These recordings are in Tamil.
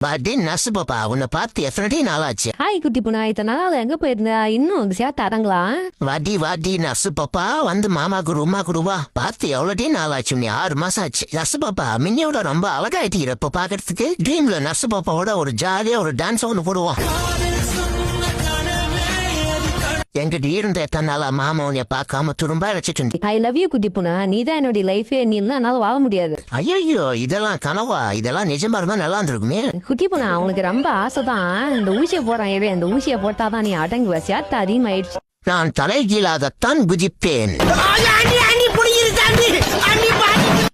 பாட்டி நசு பாப்பா உன்னை பார்த்து எத்தனை நாளாச்சு ஹாய் குட்டி புனா இத்தனை நாள் எங்க போயிருந்த இன்னும் சேர்த்து தரங்களா வாடி வாடி நசு பாப்பா வந்து மாமா குரு உமா குருவா பார்த்து எவ்வளோ நாளாச்சு நீ ஆறு மாசம் ஆச்சு நசு பாப்பா மின்னியோட ரொம்ப அழகாயிட்டீங்க இப்ப பாக்குறதுக்கு ட்ரீம்ல நசு பாப்பாவோட ஒரு ஜாலியா ஒரு டான்ஸ் ஒன்று போடுவோம் என்கிட்ட இருந்த எத்தனை நாளா மாமா உன்னை பார்க்காம துரும்ப அழைச்சிட்டு ஐ லவ் யூ குட்டி புனா நீ தான் என்னுடைய லைஃபே நீ இல்லைன்னா என்னால வாழ முடியாது. ஐயோ இதெல்லாம் கனவா? இதெல்லாம் நிஜமா இருந்தா நல்லா இருந்திருக்குமே. குட்டி புனா உனக்கு ரொம்ப ஆசை தான் இந்த ஊசியை போடுறான் ஏவே இந்த ஊசியை போட்டாதான் நீ அடங்குவ. சேர்த்து அதிகமாயிடுச்சு. நான் தலைகீழாகத்தான் குதிப்பேன்.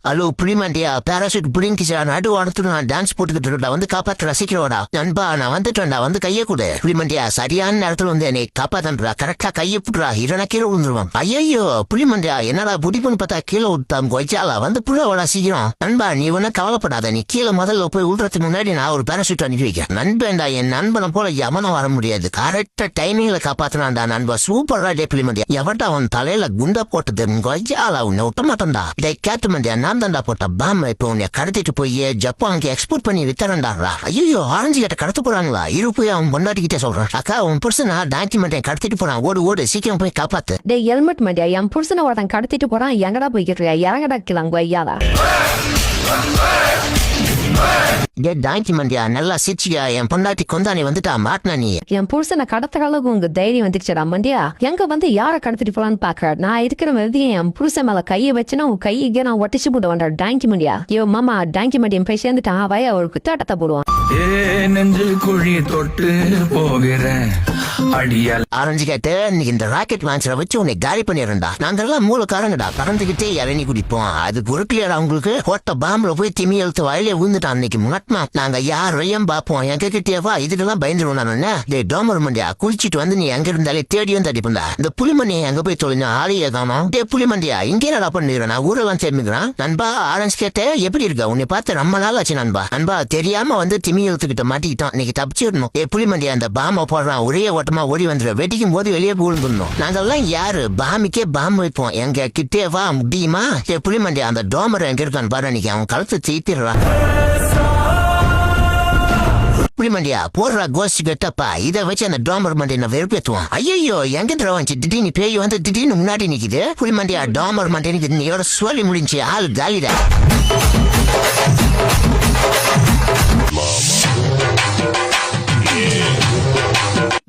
ஹலோ புளிமண்டியா பேராசூட் புடிங்கிச்சா நடு வாரத்துல நான் டான்ஸ் போட்டுக்கிட்டு இருக்கா வந்து காப்பாற்ற ரசிக்கிறோடா நண்பா நான் வந்துட்டேன்டா. வந்து கையை கொடு. புளிமண்டியா சரியான நேரத்துல வந்து என்னை காப்பாத்தன்றா கரெக்டா கையை புடுறா இல்லைனா கீழே விழுந்துருவான். ஐயோ புளிமண்டியா என்னடா புடிப்புன்னு பார்த்தா கீழே விட்டாம் கொய்ச்சாலா வந்து புழவடா சீக்கிரம். நண்பா நீ ஒன்னும் கவலைப்படாத. நீ கீழே முதல்ல போய் விழுறதுக்கு முன்னாடி நான் ஒரு பேராசூட் அனுப்பி வைக்கிறேன். நண்பன்டா என் நண்பனை போல யமனம் வர முடியாது. கரெக்டா டைமிங்ல காப்பாத்தினான்டா நண்பா. சூப்பரா டே புளிமண்டியா எவன்டா அவன் தலையில குண்டா போட்டது? கொய்ச்சாலா உன்னை விட்ட மாட்டேன்டா. இதை கேட்டு மண்டியா நான் தான்டா போட்ட பாம் இப்போ உன்னை கடத்திட்டு போய் ஜப்பானுக்கு எக்ஸ்போர்ட் பண்ணி வித்தரண்டாடுறா ஐயோ ஆரஞ்சு கிட்ட கடத்த போறாங்களா? இரு போய் அவன் பொண்டாட்டிக்கிட்டே சொல்றான். அக்கா உன் புருஷனா டாக்குமெண்ட் கடத்திட்டு போறான். ஓடு ஓடு சீக்கிரம் போய் காப்பாத்து. டே ஹெல்மெட் மாட்டியா? என் புருஷனை ஒருத்தன் கடத்திட்டு போறான். எங்கடா போய்க்கிட்டு இறங்கடா கிளாங்க ஐயாடா. டே டாக்குமெண்டியா நல்லா சிரிச்சியா என் பொண்டாட்டி கொந்தானி வந்துட்டா மாட்டினா நீ? என் புருஷனை கடத்துற அளவுக்கு உங்க தைரியம் வந்துருச்சுடா மண்டியா. எங்க வந்து யாரை கடத்திட்டு போலான்னு பாக்குற? நான் இருக்கிற மாதிரி என் புருஷன் மேல கையை வச்சுன்னா உன் கையை நான் ஒட்டிச்சு போடுவேன்டா டாங்கி மண்டியா. ஐயோ மாமா டாங்கி மண்டியன் போய் சேர்ந்துட்டான் வய ஒரு குத்தாட்டத்தை போடுவான். ஏ நெஞ்சு குழி தொட்டு போகிறேன். அடியால். ஆரஞ்சு கேட்டு இன்னைக்கு இந்த ராக்கெட் லான்ச்சரை வச்சு உன்னை காலி பண்ணிடுறா நாங்கெல்லாம் மூலக்காரங்கடா பறந்துகிட்டே இறங்கி குடிப்போம் அது பொருட்களையா உங்களுக்கு? போட்ட பாம்புல போய் திமி எழுத்து வயலே விழுந்துட்டான் அன்னைக்கு முன்னாட்மா நாங்க யாரையும் பார்ப்போம். எங்க கிட்டே இதுக்கெல்லாம் பயந்துருவோம் நான் டே டோமர் மண்டியா? குளிச்சிட்டு வந்து நீ எங்க இருந்தாலே தேடியும் தடி பண்ணா இந்த புலிமணி எங்க போய் தொழிஞ்சா ஆளையே காணோம். டே புலிமண்டியா இங்கே என்னடா பண்ணிடுறேன் நான் ஊரெல்லாம் சேர்ந்துக்கிறேன் நண்பா ஆரஞ்சு கேட்ட எப்படி இருக்க? உன்னை பார்த்து ரொம்ப நாள் ஆச்சு நண்பா. நண்பா தெரியாம வந்து திமி எழுத்துக்கிட்ட மாட்டிக்கிட்டோம் இன்னைக்கு தப்பிச்சிடணும். ஏ புலிமண்டியா அந்த பாம்பை போடுறான். ஒரே ஓட்டமா ஓடி வந்துடும் வெட்டிக்கும் போது வெளியே விழுந்துடணும். நாங்கெல்லாம் யாரு? பாமிக்கே பாம் வைப்போம். எங்க கிட்டே வா முடியுமா? ஏ மண்டி அந்த டோமர் எங்க இருக்கான்னு பாரு அன்னைக்கு அவன் கழுத்து தீத்திடுறான் புலிமண்டியா போடுறா கோஸ்ட் கெட்டப்பா. இதை வச்சு அந்த டோமர் மண்டி நான் வெறுப்பேத்துவோம் ஐயோ எங்க வந்துச்சு திடீர்னு பேய் வந்து திடீர்னு முன்னாடி நிக்குது. புளிமண்டியா டோமர் மண்டி நிக்குது. நீயோட சொல்லி முடிஞ்சு ஆள் காலிடா.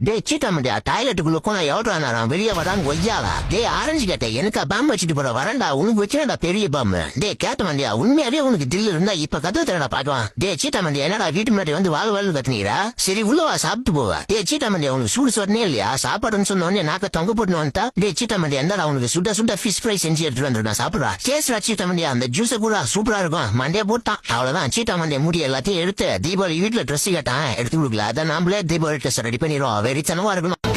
டே சீட்டா மண்டியா டாய்லெட்டுக்குள்ள கூட எவ்வளோ நேரம்? வெளியே வராங்க ஒய்யாவா டே ஆரஞ்சு கேட்டே எனக்கா பாம்பு வச்சுட்டு போற வரண்டா? உனக்கு வச்சுடா பெரிய பாம்பு டே கேட்ட மண்டியா உண்மையாவே உனக்கு தில்லு இருந்தா இப்ப கதவு திறடா பாக்கலாம் டே சீட்டா மண்டியா என்னடா வீட்டு முன்னாடி வந்து வாழ் வாழ் கத்துனீரா? சரி உள்ளவா சாப்பிட்டு போவா டே சீட்டா மண்டியா உனக்கு சூடு சொன்னே இல்லையா? சாப்பாடுன்னு சொன்ன உடனே நாக்க தொங்க போட்டு வந்துட்டா? டே சீட்டா மண்டியா என்னடா உனக்கு சுட சுட ஃபிஷ் ஃப்ரை செஞ்சு எடுத்துட்டு வந்துருந்தா சாப்பிடுறா. சேஸ்ரா சீட்டா மண்டியா அந்த ஜூஸை கூட சூப்பரா இருக்கும். மண்டியா போட்டான். அவ்வளவுதான். சீட்டா மண்டியா முடி எல்லாத்தையும் எடுத்து தீபாவளி வீட்டுல ட்ரெஸ் கேட்டான். எடுத்து கொடுக்கல. அதான் நாமளே தீபாவளி ட்ரெஸ் ரெடி பண்ணிடுவோம். 你怎么玩 me